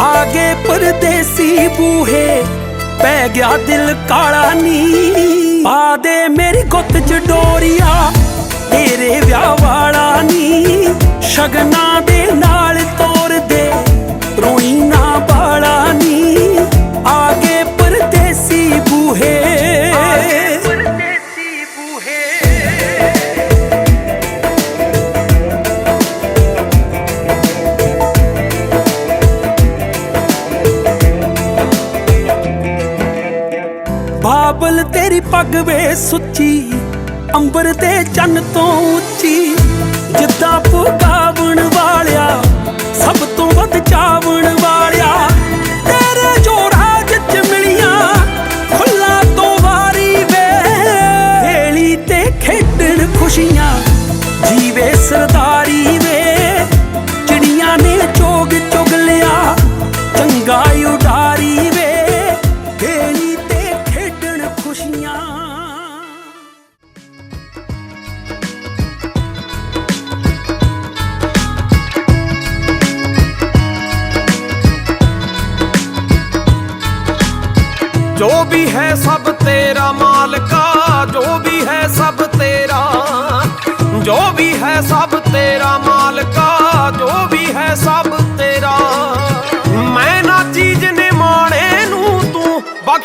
ਆਗੇ ਪਰਦੇਸੀ ਬੂਹੇ, ਪੈ ਗਿਆ ਦਿਲ ਕਾਲਾ ਨੀ ਪਾ ਦੇ ਮੇਰੀ ਗੁੱਤ ਚ ਡੋਰੀਆ, ਤੇਰੇ ਵਿਆਹ ਵਾਲਾ ਨੀ ਸ਼ਗਨਾ ਦੇ ਨਾਲ ਤੋਰ ਦੇ, ਰੋਈ ਨਾ ਬਾਲਾ ਨੀ ਆਗੇ ਪਰਦੇਸੀ ਬੂਹੇ ਤੇਰੀ ਪੱਗ ਵੇ ਸੁੱਚੀ ਅੰਬਰ ਤੇ ਚੰਨ ਤੋਂ ਉੱਚੀ ਜਿੱਦਾਂ ਪੁਗਾ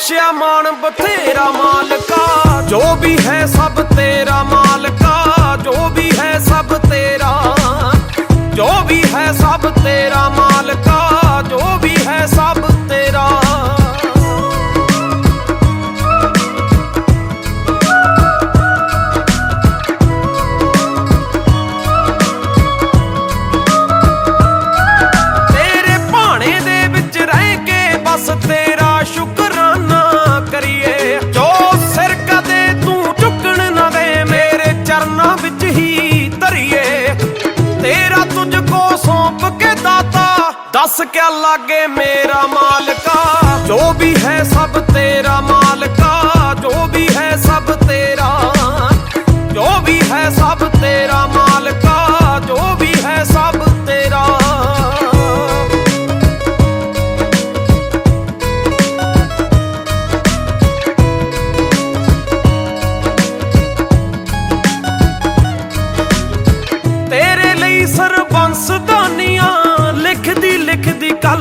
ਬਖਸ਼ਿਆ ਮਾਨ ਬਥੇਰਾ ਮਾਲਕਾ, ਜੋ ਵੀ ਹੈ ਸਭ ਤੇਰਾ ਮਾਲਕਾ, ਜੋ ਵੀ ਹੈ ਸਭ ਤੇਰਾ, ਜੋ ਵੀ ਹੈ ਸਭ ਤੇਰਾ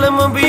problem will be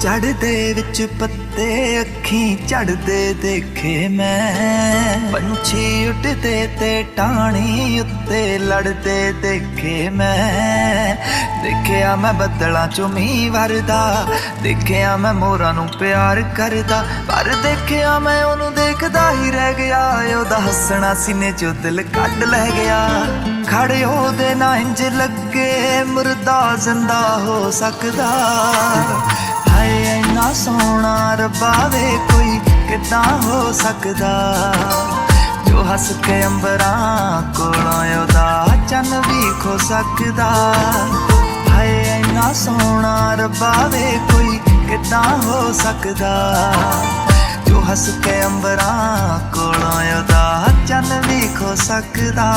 ਚੜਦੇ ਵਿੱਚ ਪੱਤੇ ਅੱਖੀਂ ਚੜਦੇ ਦੇਖੇ ਮੈਂ। ਪੰਛੀ ਉੱਡਦੇ ਤੇ ਟਾਣੀ ਉੱਤੇ ਲੜਦੇ ਦੇਖੇ ਮੈਂ। ਦੇਖਿਆ ਮੈਂ ਬੱਦਲਾਂ ਚੋਂ ਮੀਂਹ ਵਰਦਾ, ਦੇਖਿਆ ਮੈਂ ਮੋਰਾਂ ਨੂੰ ਪਿਆਰ ਕਰਦਾ, ਪਰ ਦੇਖਿਆ ਮੈਂ ਉਹਨੂੰ ਦੇਖਦਾ ਹੀ ਰਹਿ ਗਿਆ, ਉਹਦਾ ਹੱਸਣਾ ਸੀਨੇ ਚੋਂ ਦਿਲ ਕੱਢ ਲੈ ਗਿਆ। ਖੜੇ ਹੋਦੇ ਨਾ ਇੰਜ ਲੱਗੇ, ਮੁਰਦਾ ਜ਼ਿੰਦਾ ਹੋ ਸਕਦਾ। ਇੰਨਾ ਸੋਹਣਾ ਰੱਬਾ ਵੇ, ਕੋਈ ਕਿੱਦਾਂ ਹੋ ਸਕਦਾ? ਜੋ ਹੱਸ ਕੇ ਅੰਬਰਾਂ ਕੋਲੋਂ ਉਹਦਾ ਚੰਨ ਵੀ ਖੋ ਸਕਦਾ। ਹਾਏ, ਇੰਨਾ ਸੋਹਣਾ ਰੱਬਾ ਵੇ, ਕੋਈ ਕਿੱਦਾਂ ਹੋ ਸਕਦਾ? ਜੋ ਹੱਸ ਕੇ ਅੰਬਰਾਂ ਕੋਲੋਂ ਉਹਦਾ ਚੰਨ ਵੀ ਖੋ ਸਕਦਾ।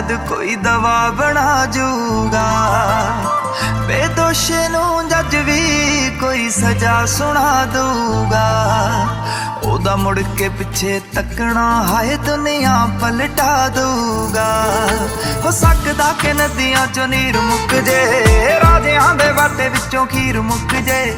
ਤੋਂ ਕੋਈ ਦਵਾ ਬਣਾ ਜੂਗਾ। ਬੇਦੋਸ਼ ਨੂੰ ਜੱਜ ਵੀ ਕੋਈ ਸਜ਼ਾ ਸੁਣਾ ਦੂਗਾ ਉਹਦਾ ਮੁੜ ਕੇ ਪਿੱਛੇ ਤੱਕਣਾ ਹਾਏ ਦੁਨੀਆ ਪਲਟਾ ਦੂਗਾ ਹੋ ਸਕਦਾ ਕਿ ਨਦੀਆਂ ਚੋਂ ਨੀਰ ਮੁੱਕ ਜੇ, ਰਾਜਿਆਂ ਦੇ ਵਾਟੇ ਵਿੱਚੋਂ ਖੀਰ ਮੁੱਕ ਜੇ।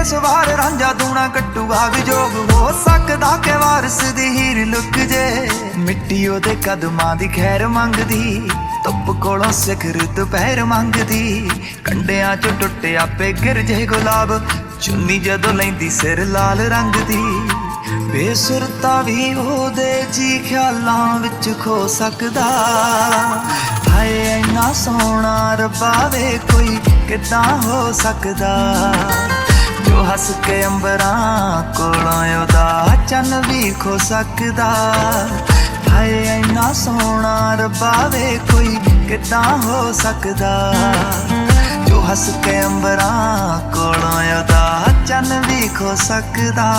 ਇਸ ਵਾਰ ਰਾਂਝਾ ਦੂਣਾ ਕੱਟੂਗਾ ਵਿਜੋਗ, ਹੋ ਸਕਦਾ ਕਿ ਵਾਰਸ ਦੀ ਹੀਰ ਲੁੱਕ ਜੇ। ਮਿੱਟੀ ਉਹਦੇ ਕਦਮਾਂ ਦੀ ਖੈਰ ਮੰਗਦੀ, ਧੁੱਪ ਕੋਲੋਂ ਸਿਖਰ ਦੁਪਹਿਰ ਮੰਗਦੀ। ਕੰਡਿਆਂ ਚ ਟੁੱਟੇ ਆਪੇ ਗਿਰ ਜੇ ਗੁਲਾਬ, ਚੁੰਨੀ ਜਦੋਂ ਲੈਂਦੀ ਸਿਰ ਲਾਲ ਰੰਗ ਦੀ। ਬੇਸੁਰਤਾ ਵੀ ਉਹਦੇ ਜੀ ਖਿਆਲਾਂ ਵਿੱਚ ਖੋ ਸਕਦਾ। ਹਾਏ, ਇੰਨਾ ਸੋਹਣਾ ਰੱਬਾ ਵੇ, ਕੋਈ ਕਿੱਦਾਂ ਹੋ ਸਕਦਾ? ਜੋ ਹੱਸ ਕੇ ਅੰਬਰਾਂ ਕੋਲੋਂ ਉਹਦਾ ਚੰਨ ਵੀ ਖੋ ਸਕਦਾ। ਹਾਏ, ਇੰਨਾ ਸੋਹਣਾ ਰੱਬਾ ਵੇ, ਕੋਈ ਕਿੱਦਾਂ ਹੋ ਸਕਦਾ? ਜੋ ਹੱਸ ਕੇ ਅੰਬਰਾਂ ਕੋਲੋਂ ਉਹਦਾ ਚੰਨ ਵੀ ਖੋ ਸਕਦਾ।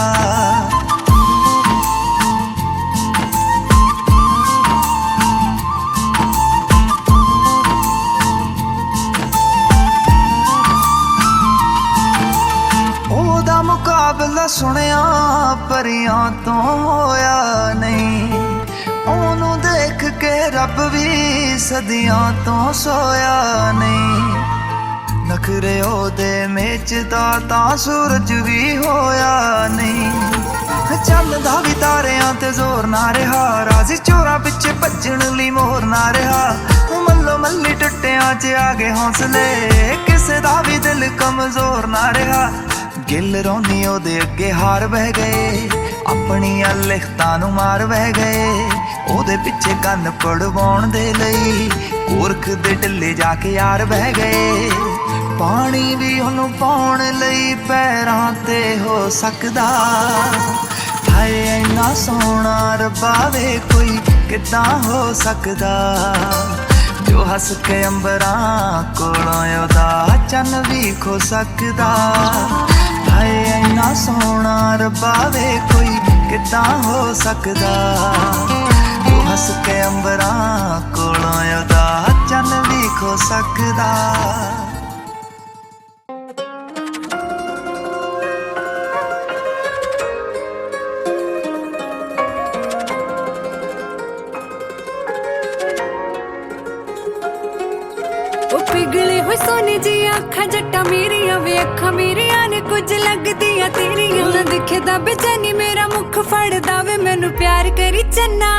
ਸੁਣਿਆ, ਪਰੀਆਂ ਤੋਂ ਹੋਇਆ ਨਹੀਂ। ਉਹਨੂੰ ਦੇਖ ਕੇ ਰੱਬ ਵੀ ਸਦੀਆਂ ਤੋਂ ਸੋਇਆ ਨਹੀਂ। ਨਖਰੇ ਉਹਦੇ ਮੇਚ ਤਾਂ ਸੂਰਜ ਵੀ ਹੋਇਆ ਨਹੀਂ। ਚੱਲਦਾ ਵੀ ਤਾਰਿਆਂ ਤੇ ਜ਼ੋਰ ਨਾ ਰਿਹਾ। ਰਾਜ਼ੀ ਚੋਰਾਂ ਪਿੱਛੇ ਭੱਜਣ ਲਈ ਮੋਰ ਨਾ ਰਿਹਾ। ਮੱਲੋ ਮੱਲੀ ਟੁੱਟਿਆਂ 'ਚ ਆ ਗਏ ਹੌਸਲੇ। ਕਿਸੇ ਦਾ ਵੀ ਦਿਲ ਕਮਜ਼ੋਰ ਨਾ ਰਿਹਾ। ਗਿੱਲ ਰੋਨੀ ਉਹਦੇ ਅੱਗੇ ਹਾਰ ਬਹਿ ਗਏ। ਆਪਣੀਆਂ ਲਿਖਤਾਂ ਨੂੰ ਮਾਰ ਬਹਿ ਗਏ। ਉਹਦੇ ਪਿੱਛੇ ਕੰਨ ਪੜਵਾਉਣ ਦੇ ਲਈ ਕੋਰਖ ਦੇ ਢਿੱਲੇ ਜਾ ਕੇ ਯਾਰ ਬਹਿ ਗਏ। ਪਾਣੀ ਵੀ ਉਹਨੂੰ ਪਾਉਣ ਲਈ ਪੈਰਾਂ ਤੇ ਹੋ ਸਕਦਾ। ਹਾਏ, ਇੰਨਾ ਸੋਹਣਾ ਰੱਬਾ ਵੇ, ਕੋਈ ਕਿੱਦਾਂ ਹੋ ਸਕਦਾ? ਜੋ ਹੱਸ ਕੇ ਅੰਬਰਾਂ ਕੋਲੋਂ ਉਹਦਾ ਚੰਨ ਵੀ ਖੋ ਸਕਦਾ। ਹਾਏ, ਇੰਨਾ ਸੋਹਣਾ ਰੱਬਾ ਵੇ ਕੋਈ ਕਿੱਦਾਂ ਹੋ ਸਕਦਾ? ਜੋ ਹੱਸ ਕੇ ਅੰਬਰਾਂ ਕੋਲੋਂ ਉਹਦਾ ਚੰਨ ਵੀ ਖੋ ਸਕਦਾ। ਉਹ ਪਿਗਲੇ ਹੋਏ ਸੋਨੇ ਜੀ ਅੱਖਾਂ ਜੱਟਾਂ ਮੇਰੀਆਂ ਵੇ ਅੱਖਾਂ ਮੇਰੀਆਂ। ਕੁਝ ਲੱਗਦੀਆਂ ਤੇਰੀਆਂ। ਨਾ ਦਿਖਦਾ ਬੇਚੈਨੀ ਮੇਰਾ ਮੁੱਖ ਫੜਦਾ ਵੇ। ਮੈਨੂੰ ਪਿਆਰ ਕਰੀ ਚੰਨਾ।